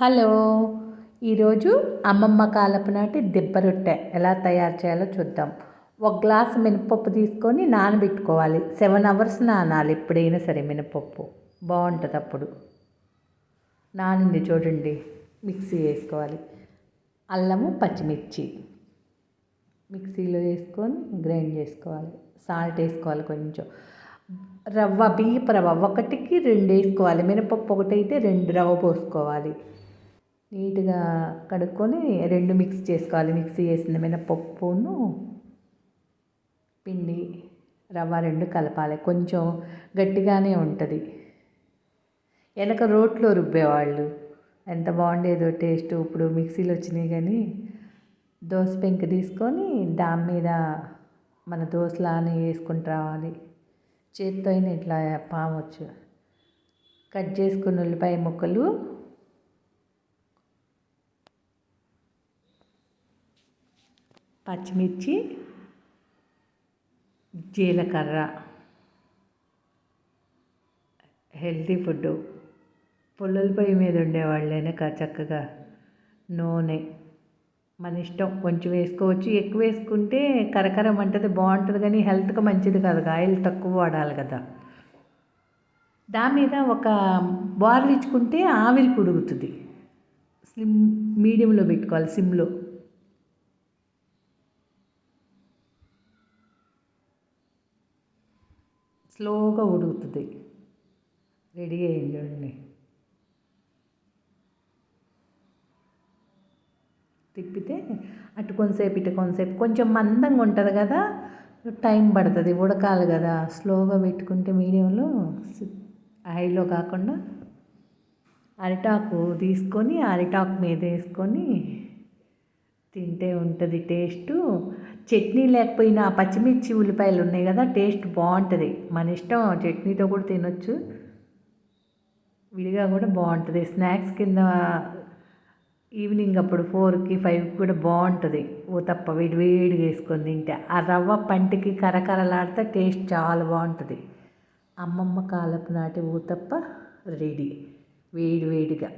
Hello. ఈరోజు అమ్మమ్మ కాలపు నాటి దిబ్బ రొట్టె ఎలా తయారు చేయాలో చూద్దాం. ఒక గ్లాస్ మినపప్పు తీసుకొని నానబెట్టుకోవాలి. సెవెన్ అవర్స్ నానాలి ఎప్పుడైనా సరే మినపప్పు. బాగుంటుంది అప్పుడు. నానింది చూడండి. మిక్సీ వేసుకోవాలి. అల్లము పచ్చిమిర్చి మిక్సీలో వేసుకొని గ్రైండ్ చేసుకోవాలి. సాల్ట్ వేసుకోవాలి కొంచెం. రవ్వ బియ్యపు రవ్వ ఒకటికి రెండు వేసుకోవాలి. మినపప్పు ఒకటి అయితే రెండు రవ్వ పోసుకోవాలి. నీట్గా కడుక్కొని రెండు మిక్స్ చేసుకోవాలి. మిక్సీ చేసిన మినపప్పును పిండి రవ్వ రెండు కలపాలి. కొంచెం గట్టిగానే ఉంటుంది. వెనక రోట్లో రుబ్బేవాళ్ళు. ఎంత బాగుండేదో టేస్ట్. ఇప్పుడు మిక్సీలు వచ్చినాయి కానీ దోశ పెంక తీసుకొని దాని మీద మన దోశలానే వేసుకుంటూ రావాలి. చేత్తో అయినా ఇట్లా పామొచ్చు. కట్ చేసుకున్న ఉల్లిపాయ ముక్కలు పచ్చిమిర్చి జీలకర్ర హెల్తీ ఫుడ్ పుల్లల పొయ్యి మీద ఉండేవాళ్ళైనా చక్కగా నూనె మన ఇష్టం. కొంచెం వేసుకోవచ్చు. ఎక్కువ వేసుకుంటే కరకరం అంటది బాగుంటుంది కానీ హెల్త్కి మంచిది కాదు. ఆయిల్ తక్కువ వాడాలి కదా. దాని మీద ఒక బార్లు ఇచ్చుకుంటే ఆవిరి కుడుగుతుంది స్లిమ్ మీడియంలో పెట్టుకోవాలి. సిమ్లో. స్లోగా ఉడుకుతుంది రెడీ అయ్యింది చూడండి. తిప్పితే అటు కొంతసేపు ఇటు కొంతసేపు. కొంచెం మందంగా ఉంటుంది కదా టైం పడుతుంది ఉడకాలి కదా. స్లోగా పెట్టుకుంటే మీడియంలో హైలో కాకుండా అరిటాకు తీసుకొని అరిటాకు మీద వేసుకొని తింటే ఉంటుంది టేస్టు. చట్నీ లేకపోయినా పచ్చిమిర్చి ఉల్లిపాయలు ఉన్నాయి కదా టేస్ట్ బాగుంటుంది. మన ఇష్టం చట్నీతో కూడా తినొచ్చు. విడిగా కూడా బాగుంటుంది. స్నాక్స్ కింద ఈవినింగ్ అప్పుడు ఫోర్కి ఫైవ్కి కూడా బాగుంటుంది. ఊతప్ప వేడి వేడిగా వేసుకొని తింటే. ఆ రవ్వ పంటికి కరకరలాడితే టేస్ట్ చాలా బాగుంటుంది. అమ్మమ్మ కాలపు నాటి ఊతప్ప రెడీ. వేడి వేడిగా.